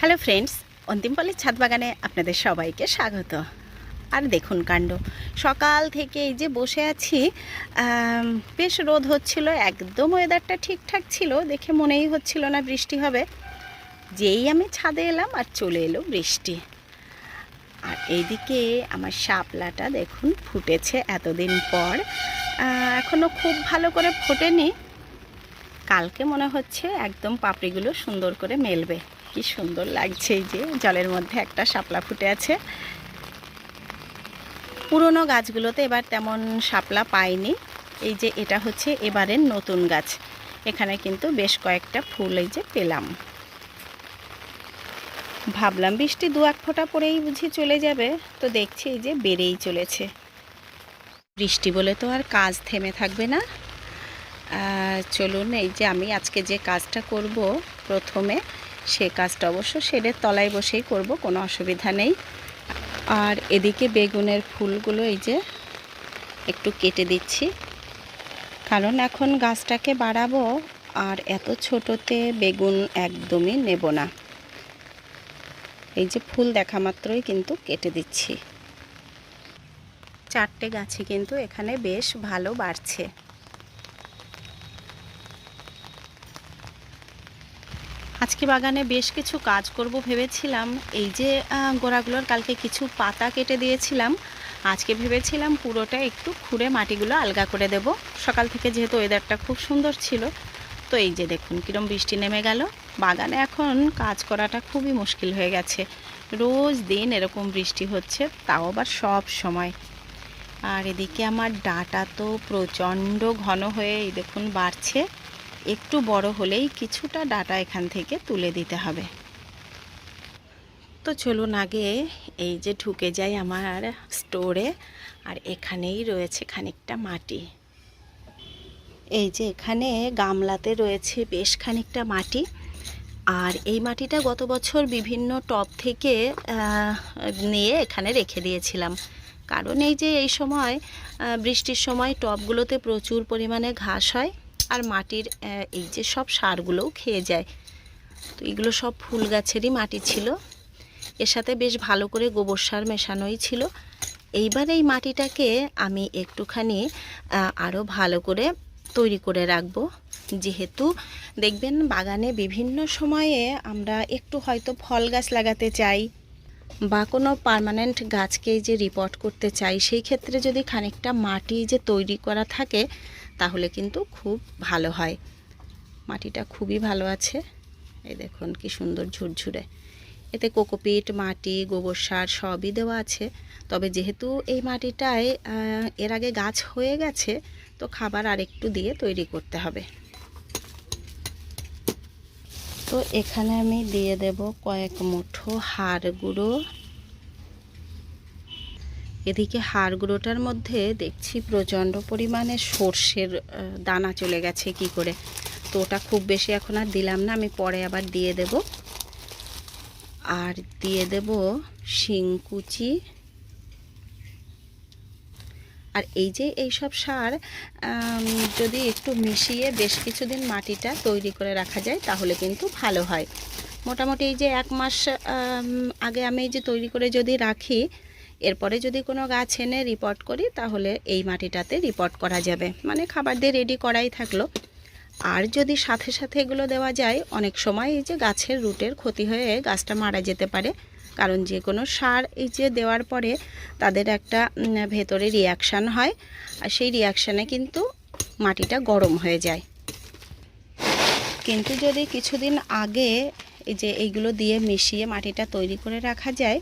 Hello friends অন্তিমপালের ছাদ বাগানে আপনাদের সবাইকে স্বাগত। আর দেখুন কাণ্ড, সকাল থেকে এই যে বসে আছি বেশ রোদ হচ্ছিল, একদম ওয়েদারটা ঠিকঠাক ছিল, দেখে মনেই হচ্ছিল না বৃষ্টি হবে। যেই আমি ছাদে এলাম আর চলে এলো বৃষ্টি। আর এইদিকে আমার শাপলাটা দেখুন ফুটেছে এতদিন পর এখনও খুব ভালো করে ফোটেনি। কালকে মনে হচ্ছে একদম পাপড়িগুলো সুন্দর করে মেলবে। কি সুন্দর লাগছে এই যে, জলের মধ্যে একটা শাপলা ফুটে আছে। পুরনো গাছগুলোতে এবার তেমন শাপলা পাইনি। এই যে এটা হচ্ছে এবারের নতুন গাছ। এখানে কিন্তু বেশ কয়েকটা ফুল এই যে পেলাম। ভাবলাম বৃষ্টি দু এক ফোঁটা পরেই বুঝি চলে যাবে, তো দেখছি এই যে বেড়েই চলেছে। বৃষ্টি বলে তো আর কাজ থেমে থাকবে না। চলুন এই যে আমি আজকে যে কাজটা করব প্রথমে সে কাজটা অবশ্য শেডের তলায় বসেই করব, কোনো অসুবিধা নেই। আর এদিকে বেগুনের ফুলগুলো এই যে একটু কেটে দিচ্ছি। কারণ এখন গাছটাকে বাড়াবো আর এত ছোটোতে বেগুন একদমই নেব না। এই যে ফুল দেখা মাত্রই কিন্তু কেটে দিচ্ছি। চারটে গাছে কিন্তু এখানে বেশ ভালো বাড়ছে। আজকে বাগানে বেশ কিছু কাজ করব ভেবেছিলাম। এই যে গোড়াগুলোর কালকে কিছু পাতা কেটে দিয়েছিলাম। আজকে ভেবেছিলাম পুরোটা একটু খুঁড়ে মাটিগুলো আলগা করে দেব। সকাল থেকে যেহেতু ওয়েদারটা খুব সুন্দর ছিল। তো এই যে দেখুন, কীরম বৃষ্টি নেমে গেল। বাগানে এখন কাজ করাটা খুবই মুশকিল হয়ে গেছে। রোজ দিন এরকম বৃষ্টি হচ্ছে, তাও আবার সব সময়। আর এদিকে আমার ডাটা তো প্রচণ্ড ঘন হয়ে, এই দেখুন, বাড়ছে। একটু বড় হলেই কিছুটা ডাটা এখান থেকে তুলে দিতে হবে। তো চলুন আগে এই যে ঢুকে যাই আমার স্টোরে, আর এখানেই রয়েছে খানিকটা মাটি। এই যে এখানে গামলাতে রয়েছে বেশ খানিকটা মাটি। আর এই মাটিটা গত বছর বিভিন্ন টব থেকে নিয়ে এখানে রেখে দিয়েছিলাম। কারণ এই যে এই সময় বৃষ্টির সময় টবগুলোতে প্রচুর পরিমাণে ঘাস হয়। আর মাটির এই যে সব সারগুলোও খেয়ে যায়। তো এগুলো সব ফুল গাছেরই মাটি ছিল। এর সাথে বেশ ভালো করে গোবর সার মেশানোই ছিল। এইবার এই মাটিটাকে আমি একটুখানি আরও ভালো করে তৈরি করে রাখব। যেহেতু দেখবেন বাগানে বিভিন্ন সময়ে আমরা একটু হয়তো ফল গাছ লাগাতে চাই বা কোনো পার্মানেন্ট গাছকে যে রিপোর্ট করতে চাই, সেই ক্ষেত্রে যদি খানিকটা মাটি যে তৈরি করা থাকে তাহলে কিন্তু খুব ভালো হয়। মাটিটা খুবই ভালো আছে। এই দেখুন কি সুন্দর ঝুরঝুরে। এতে কোকোপিট, মাটি, গোবর সার সবই দেওয়া আছে। তবে যেহেতু এই মাটিটায় এর আগে গাছ হয়ে গেছে, তো খাবার আরেকটু দিয়ে তৈরি করতে হবে। তো এখানে আমি দিয়ে দেব কয়েক মুঠো হাড় গুঁড়ো। এদিকে হাড় গুঁড়োটার মধ্যে দেখছি প্রচণ্ড পরিমাণে সর্ষের দানা চলে গেছে কি করে। তো ওটা খুব বেশি এখন আর দিলাম না, আমি পরে আবার দিয়ে দেব। আর দিয়ে দেব শিংকুচি আর এই যে এইসব সার যদি একটু মিশিয়ে বেশ কিছুদিন মাটিটা তৈরি করে রাখা যায়, তাহলে কিন্তু ভালো হয়। মোটামুটি এই যে এক মাস আগে আমি এই যে তৈরি করে যদি রাখি এরপরে যদি কোনো গাছ এনে রিপোর্ট করি, তাহলে এই মাটিটাতে রিপোর্ট করা যাবে। মানে খাবার দিয়ে রেডি করাই থাকল। আর যদি সাথে সাথে এগুলো দেওয়া যায়, অনেক সময় এই যে গাছের রুটের ক্ষতি হয়ে গাছটা মারা যেতে পারে। কারণ যে কোনো সার এই যে দেওয়ার পরে তাদের একটা ভেতরে রিয়াকশান হয়। আর সেই রিয়াকশানে কিন্তু মাটিটা গরম হয়ে যায়। কিন্তু যদি কিছুদিন আগে এই যে এইগুলো দিয়ে মিশিয়ে মাটিটা তৈরি করে রাখা যায়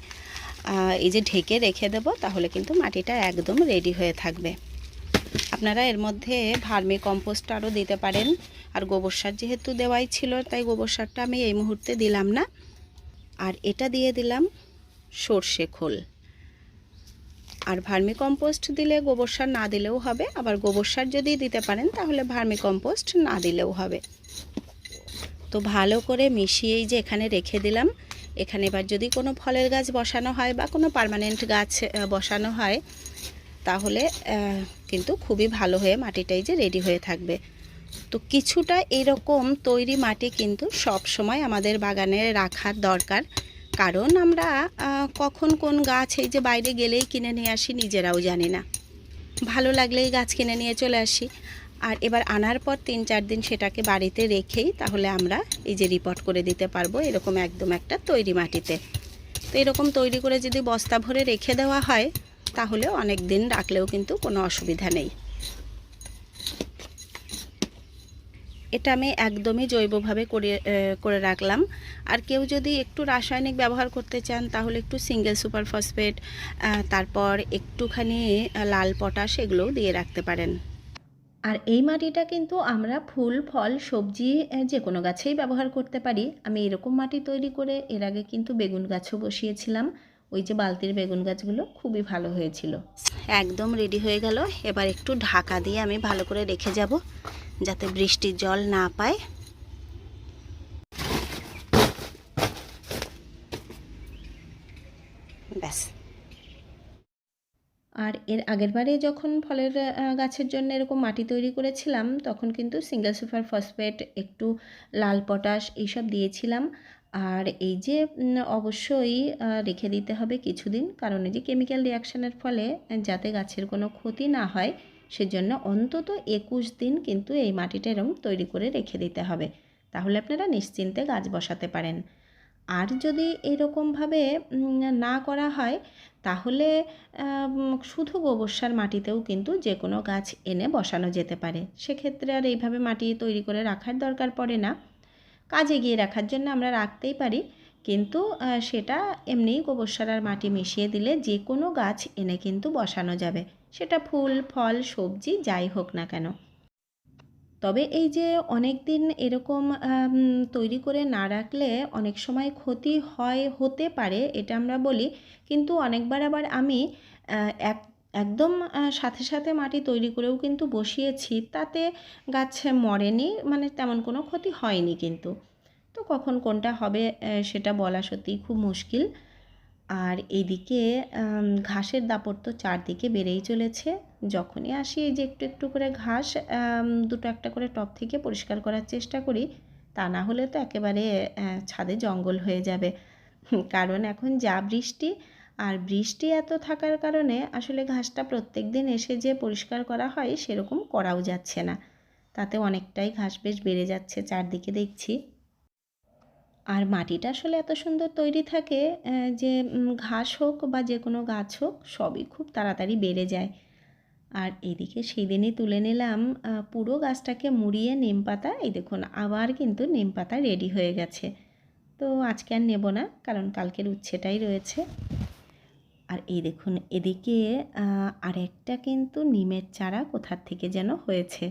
এই যে ঢেকে রেখে দেবো, তাহলে কিন্তু মাটিটা একদম রেডি হয়ে থাকবে। আপনারা এর মধ্যে ভার্মি কম্পোস্ট আরও দিতে পারেন। আর গোবর সার যেহেতু দেওয়াই ছিল, তাই গোবর সারটা আমি এই মুহূর্তে দিলাম না। আর এটা দিয়ে দিলাম সর্ষে খোল। আর ভার্মি কম্পোস্ট দিলে গোবর সার না দিলেও হবে। আবার গোবর সার যদি দিতে পারেন, তাহলে ভার্মি কম্পোস্ট না দিলেও হবে। তো ভালো করে মিশিয়েই যে এখানে রেখে দিলাম এখানে এবার যদি কোনো ফলের গাছ বসানো হয় বা কোনো পার্মানেন্ট গাছ বসানো হয়, তাহলে কিন্তু খুবই ভালো হয়ে মাটিটাই যে রেডি হয়ে থাকবে। তো কিছুটা এরকম তৈরি মাটি কিন্তু সব সময় আমাদের বাগানে রাখার দরকার। কারণ আমরা কখন কোন গাছ এই যে বাইরে গেলেই কিনে নিয়ে আসি নিজেরাও জানি না। ভালো লাগলেই গাছ কিনে নিয়ে চলে আসি। আর এবার আনার পর তিন চার দিন সেটাকে বাড়িতে রেখেই তাহলে আমরা এই যে রিপোর্ট করে দিতে পারব, এরকম একদম একটা তৈরি মাটিতে। তো এরকম তৈরি করে যদি বস্তা ভরে রেখে দেওয়া হয়, তাহলে অনেক দিন রাখলেও কিন্তু কোনো অসুবিধা নেই। এটা আমি একদমই জৈবভাবে করে করে রাখলাম। আর কেউ যদি একটু রাসায়নিক ব্যবহার করতে চান, তাহলে একটু সিঙ্গেল সুপার ফসফেট তারপর একটুখানি লাল পটাশ এগুলোও দিয়ে রাখতে পারেন। আর এই মাটিটা কিন্তু আমরা ফুল, ফল, সবজি যে কোনো গাছেই ব্যবহার করতে পারি। আমি এরকম মাটি তৈরি করে এর আগে কিন্তু বেগুন গাছও বসিয়েছিলাম। ওই যে বালতির বেগুন গাছগুলো খুবই ভালো হয়েছিল। একদম রেডি হয়ে গেল। এবার একটু ঢাকা দিয়ে আমি ভালো করে রেখে যাব, যাতে বৃষ্টির জল না পায় ব্যাস আর এর আগের বারে যখন ফলের গাছের জন্য এরকম মাটি তৈরি করেছিলাম, তখন কিন্তু সিঙ্গেল সুপার ফসফেট একটু লাল পটাশ এইসব দিয়েছিলাম। আর এই যে অবশ্যই রেখে দিতে হবে কিছুদিন, কারণ এই যে কেমিক্যাল রিয়াকশানের ফলে, যাতে গাছের কোনো ক্ষতি না হয়, সেজন্য অন্তত একুশ দিন কিন্তু এই মাটিটা এরকম তৈরি করে রেখে দিতে হবে। তাহলে আপনারা নিশ্চিন্তে গাছ বসাতে পারেন। আর যদি এরকমভাবে না করা হয়, তাহলে শুধু গোবর সার মাটিতেও কিন্তু যে কোনো গাছ এনে বসানো যেতে পারে। সেক্ষেত্রে আর এইভাবে মাটি তৈরি করে রাখার দরকার পড়ে না। কাজে গিয়ে রাখার জন্য আমরা রাখতেই পারি, কিন্তু সেটা এমনিই গোবর সার আর মাটি মিশিয়ে দিলে যে কোনো গাছ এনে কিন্তু বসানো যাবে। সেটা ফুল, ফল, সবজি, যাই হোক না কেন। তবে এই যে অনেক দিন এরকম তৈরি করে না রাখলে অনেক সময় ক্ষতি হয়, হতে পারে, এটা আমরা বলি। কিন্তু অনেকবার আবার আমি এক, একদম সাথে সাথে মাটি তৈরি করেও কিন্তু বসিয়েছি, তাতে গাছ মরেনি মানে তেমন কোনো ক্ষতি হয়নি কিন্তু। তো কখন কোনটা হবে সেটা বলা সত্যিই খুব মুশকিল। আর এদিকে ঘাসের দাপট তো চারদিকে বেড়েই চলেছে। যখনই আসি এই যে একটু একটু করে ঘাস দুটো একটা করে টপ থেকে পরিষ্কার করার চেষ্টা করি, তা না হলে তো একেবারে ছাদে জঙ্গল হয়ে যাবে। কারণ এখন যা বৃষ্টি, আর বৃষ্টি এত থাকার কারণে আসলে ঘাসটা প্রত্যেক দিন এসে যে পরিষ্কার করা হয়, সেরকম করাও যাচ্ছে না। তাতে অনেকটাই ঘাস বেশ বেড়ে যাচ্ছে চারদিকে দেখছি। আর মাটিটা আসলে এত সুন্দর তৈরি থাকে যে ঘাস হোক বা যে কোনো গাছ হোক, সবই খুব তাড়াতাড়ি বেড়ে যায়। আর এদিকে সেই দিনই তুলে নিলাম পুরো গাছটাকে মুড়িয়ে নিম পাতা। এই দেখুন, আবার কিন্তু নিম পাতা রেডি হয়ে গেছে। তো আজকে আর নেব না, কারণ কালকের উচ্ছেটাই রয়েছে। আর এই দেখুন, এদিকে আরেকটা কিন্তু নিমের চারা কোথার থেকে যেন হয়েছে।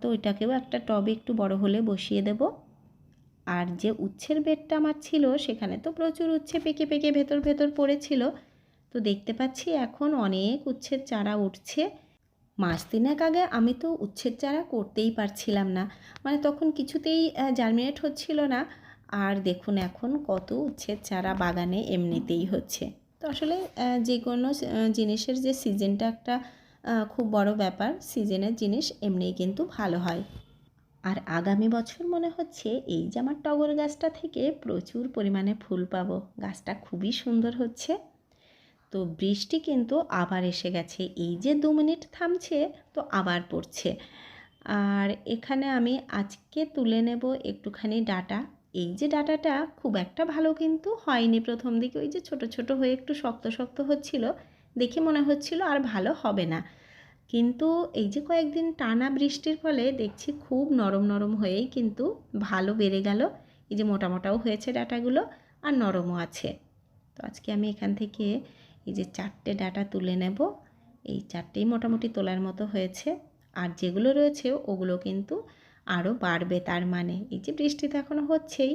তো ওইটাকেও একটা টবে একটু বড় হলে বসিয়ে দেব। আর যে উচ্ছের বেডটা আমার ছিল, সেখানে তো প্রচুর উচ্ছে পেকে পেকে ভেতর ভেতর পড়েছিল। তো দেখতে পাচ্ছি এখন অনেক উচ্ছের চারা উঠছে। মাস তিনেক আগে আমি তো উচ্ছের চারা করতেই পারছিলাম না। মানে তখন কিছুতেই জার্মিনেট হচ্ছিল না। আর দেখুন এখন কত উচ্ছের চারা বাগানে এমনিতেই হচ্ছে। তো আসলে যে কোনো জিনিসের যে সিজনটা একটা খুব বড় ব্যাপার সিজনের জিনিস এমনিই কিন্তু ভালো হয়। আর আগামী বছর মনে হচ্ছে এই যে আমার টগর গাছটা থেকে প্রচুর পরিমাণে ফুল পাবো। গাছটা খুবই সুন্দর হচ্ছে। তো বৃষ্টি কিন্তু আবার এসে গেছে। এই যে দু মিনিট থামছে, তো আবার পড়ছে। আর এখানে আমি আজকে তুলে নেব একটুখানি ডাটা। এই যে ডাটাটা খুব একটা ভালো কিন্তু হয়নি প্রথম দিকে। ওই যে ছোট ছোট হয়ে একটু শক্ত শক্ত হচ্ছিল, দেখে মনে হচ্ছিল আর ভালো হবে না। কিন্তু এই যে কয়েকদিন টানা বৃষ্টির ফলে দেখছি খুব নরম নরম হয়েই কিন্তু ভালো বেড়ে গেল। এই যে মোটা মোটাও হয়েছে ডাটাগুলো আর নরমও আছে। তো আজকে আমি এখান থেকে এই যে চারটে ডাটা তুলে নেব। এই চারটেই মোটামুটি তোলার মতো হয়েছে। আর যেগুলো রয়েছে ওগুলো কিন্তু আরও বাড়বে তার মানে। এই যে বৃষ্টি তো এখনও হচ্ছেই।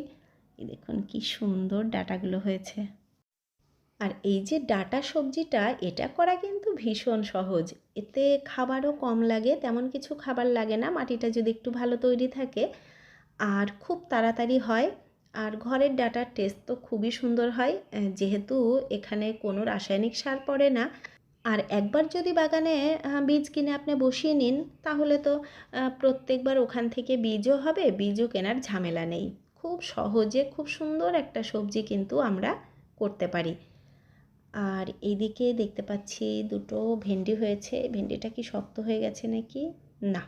দেখুন কি সুন্দর ডাটাগুলো হয়েছে। আর এই যে ডাটা সবজিটা, এটা করা কিন্তু ভীষণ সহজ। এতে খাবারও কম লাগে, তেমন কিছু খাবার লাগে না, মাটিটা যদি একটু ভালো তৈরি থাকে। আর খুব তাড়াতাড়ি হয়। আর ঘরের ডাটার টেস্ট তো খুবই সুন্দর হয়। যেহেতু এখানে কোনো রাসায়নিক সার পড়ে না। আর একবার যদি বাগানে বীজ কিনে আপনি বসিয়ে নিন, তাহলে তো প্রত্যেকবার ওখান থেকে বীজও হবে, বীজও কেনার ঝামেলা নেই। খুব সহজে, খুব সুন্দর একটা সবজি কিন্তু আমরা করতে পারি। আর এইদিকে দেখতে পাচ্ছি দুটো ভেন্ডি হয়েছে। ভেন্ডিটা কি শক্ত হয়ে গেছে নাকি? না।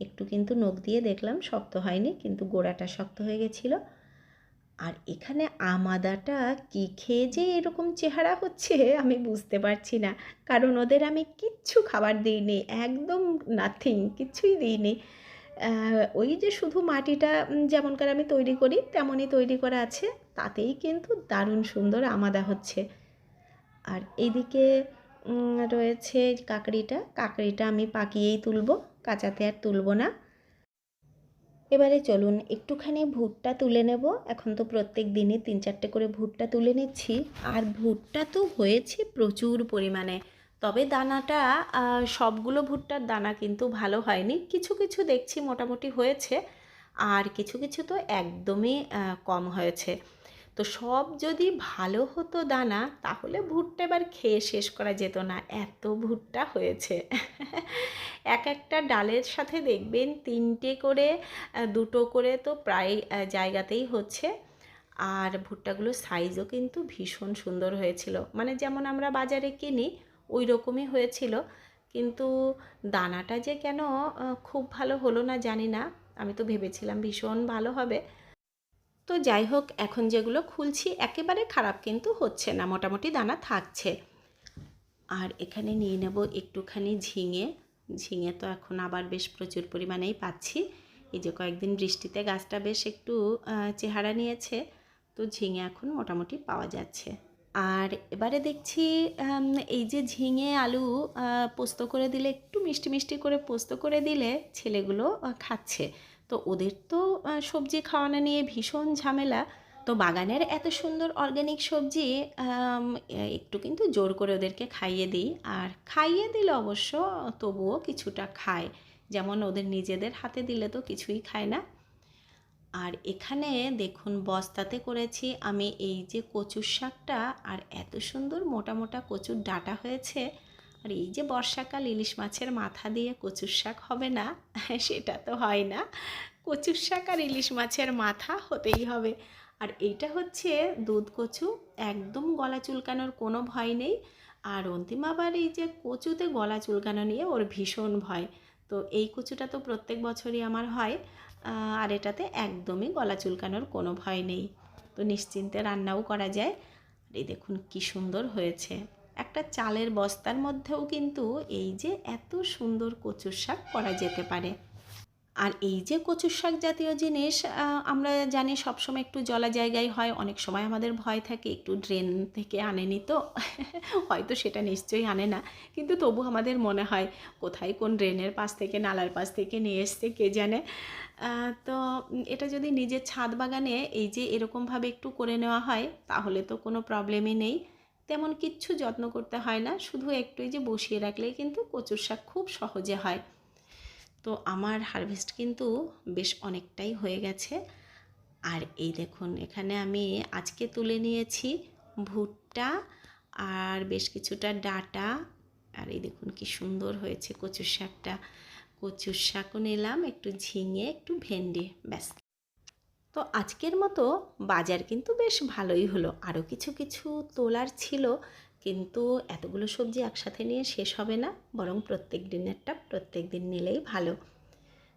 একটু কিন্তু নখ দিয়ে দেখলাম শক্ত হয়নি, কিন্তু গোড়াটা শক্ত হয়ে গেছিল। আর এখানে আমাদাটা কি খেয়ে যে এরকম চেহারা হচ্ছে আমি বুঝতে পারছি না। কারণ ওদের আমি কিচ্ছু খাবার দিইনি, একদম নাথিং কিচ্ছুই দিইনি। ওই যে শুধু মাটিটা যেমনকার আমি তৈরি করি, তেমনই তৈরি করা আছে। তাতেই কিন্তু দারুণ সুন্দর আমাদা হচ্ছে। আর এইদিকে রয়েছে কাকড়িটা। কাকড়িটা আমি পাকিয়েই তুলব, কাঁচাতে আর তুলব না। এবারে চলুন, একটুখানি ভুট্টা তুলে নেব। এখন তো প্রত্যেক দিনই তিন চারটে করে ভুট্টা তুলে নিচ্ছি। আর ভুট্টা তো হয়েছে প্রচুর পরিমাণে। তবে দানাটা সবগুলো ভুট্টার দানা কিন্তু ভালো হয়নি। কিছু কিছু দেখছি মোটামুটি হয়েছে। আর কিছু কিছু তো একদমই কম হয়েছে। তো সব যদি ভালো হতো দানা, তাহলে ভুট্টা এবার খেয়ে শেষ করা যেত না। এত ভুট্টা হয়েছে। এক একটা ডালের সাথে দেখবেন তিনটে করে দুটো করে তো প্রায় জায়গাতেই হচ্ছে। আর ভুট্টাগুলোর সাইজও কিন্তু ভীষণ সুন্দর হয়েছিল। মানে যেমন আমরা বাজারে কিনি, ওই রকমই হয়েছিল। কিন্তু দানাটা যে কেন খুব ভালো হলো না জানি না। আমি তো ভেবেছিলাম ভীষণ ভালো হবে। তো যাই হোক, এখন যেগুলো খুলছি একেবারে খারাপ কিন্তু হচ্ছে না, মোটামুটি দানা থাকছে। আর এখানে নিয়ে নেব একটুখানি ঝিঙে। ঝিঙে তো এখন আবার বেশ প্রচুর পরিমাণেই পাচ্ছি। এই যে কয়েকদিন বৃষ্টিতে গাছটা বেশ একটু চেহারা নিয়েছে, তো ঝিঙে এখন মোটামুটি পাওয়া যাচ্ছে। আর এবারে দেখছি এই যে ঝিঙে, আলু পোস্ত করে দিলে, একটু মিষ্টি মিষ্টি করে পোস্ত করে দিলে ছেলেগুলো খাচ্ছে। তো ওদের তো সবজি খাওয়ানো নিয়ে ভীষণ ঝামেলা। তো বাগানের এত সুন্দর অর্গ্যানিক সবজি একটু কিন্তু জোর করে ওদেরকে খাইয়ে দিই। আর খাইয়ে দিলে অবশ্য তবুও কিছুটা খায়। যেমন ওদের নিজেদের হাতে দিলে তো কিছুই খায় না। আর এখানে দেখুন, বস্তাতে করেছি আমি এই যে কচুর শাকটা, আর এত সুন্দর মোটা মোটা কচুর ডাটা হয়েছে। আর এই যে বর্ষাকাল ইলিশ মাছের মাথা দিয়ে কচুর শাক হবে না, সেটা তো হয় না। কচুর শাক আর ইলিশ মাছের মাথা হতেই হবে। আর এইটা হচ্ছে দুধ কচু, একদম গলা চুলকানোর কোনো ভয় নেই। আর অন্তিম আবার এই যে কচুতে গলা চুলকানো নিয়ে ওর ভীষণ ভয়। তো এই কচুটা তো প্রত্যেক বছরই আমার হয় আর এটাতে একদমই গলা চুলকানোর কোনো ভয় নেই। তো নিশ্চিন্তে রান্নাও করা যায়। আর এই দেখুন কি সুন্দর হয়েছে। একটা চালের বস্তার মধ্যেও কিন্তু এই যে এত সুন্দর কচুর শাক করা যেতে পারে। আর এই যে কচুর শাক জাতীয় জিনিস আমরা জানি সবসময় একটু জলা জায়গায় হয়, অনেক সময় আমাদের ভয় থাকে, একটু ড্রেন থেকে আনেনি তো, হয়তো সেটা নিশ্চয়ই আনে না। কিন্তু তবু আমাদের মনে হয়, কোথায় কোন ড্রেনের পাশ থেকে, নালার পাশ থেকে নিয়ে এসছে কে জানে। তো এটা যদি নিজের ছাদ বাগানে এই যে এরকমভাবে একটু করে নেওয়া হয়, তাহলে তো কোনো প্রবলেমই নেই। তেমন কিচ্ছু যত্ন করতে হয় না, শুধু একটু এই যে বসিয়ে রাখলেই কিন্তু কচুর শাক খুব সহজে হয়। তো আমার হারভেস্ট কিন্তু বেশ অনেকটাই হয়ে গেছে। আর এই দেখুন, এখানে আমি আজকে তুলে নিয়েছি ভুট্টা আর বেশ কিছুটা ডাটা। আর এই দেখুন কি সুন্দর হয়েছে কচুর শাকটা। কচুর শাকও নিলাম, একটু ঝিঙে, একটু ভেন্ডি, ব্যাস। তো আজকের মতো বাজার কিন্তু বেশ ভালোই হলো। আরও কিছু কিছু তোলার ছিল, কিন্তু এতগুলো সবজি একসাথে নিয়ে শেষ হবে না, বরং প্রত্যেক দিনেরটা প্রত্যেক দিন নিলেই ভালো।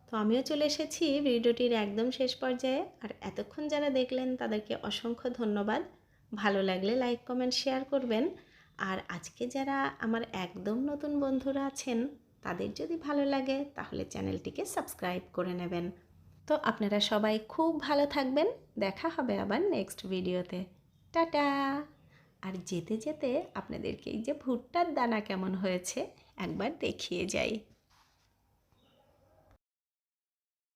তো আমিও চলে এসেছি ভিডিওটির একদম শেষ পর্যায়ে। আর এতক্ষণ যারা দেখলেন, তাদেরকে অসংখ্য ধন্যবাদ। ভালো লাগলে লাইক, কমেন্ট, শেয়ার করবেন। আর আজকে যারা আমার একদম নতুন বন্ধুরা আছেন, তাদের যদি ভালো লাগে, তাহলে চ্যানেলটিকে সাবস্ক্রাইব করে নেবেন। তো আপনারা সবাই খুব ভালো থাকবেন। দেখা হবে আবার নেক্সট ভিডিওতে টাটা! আর যেতে যেতে আপনাদেরকে এই যে ভুট্টার দানা কেমন হয়েছে একবার দেখিয়ে যাই।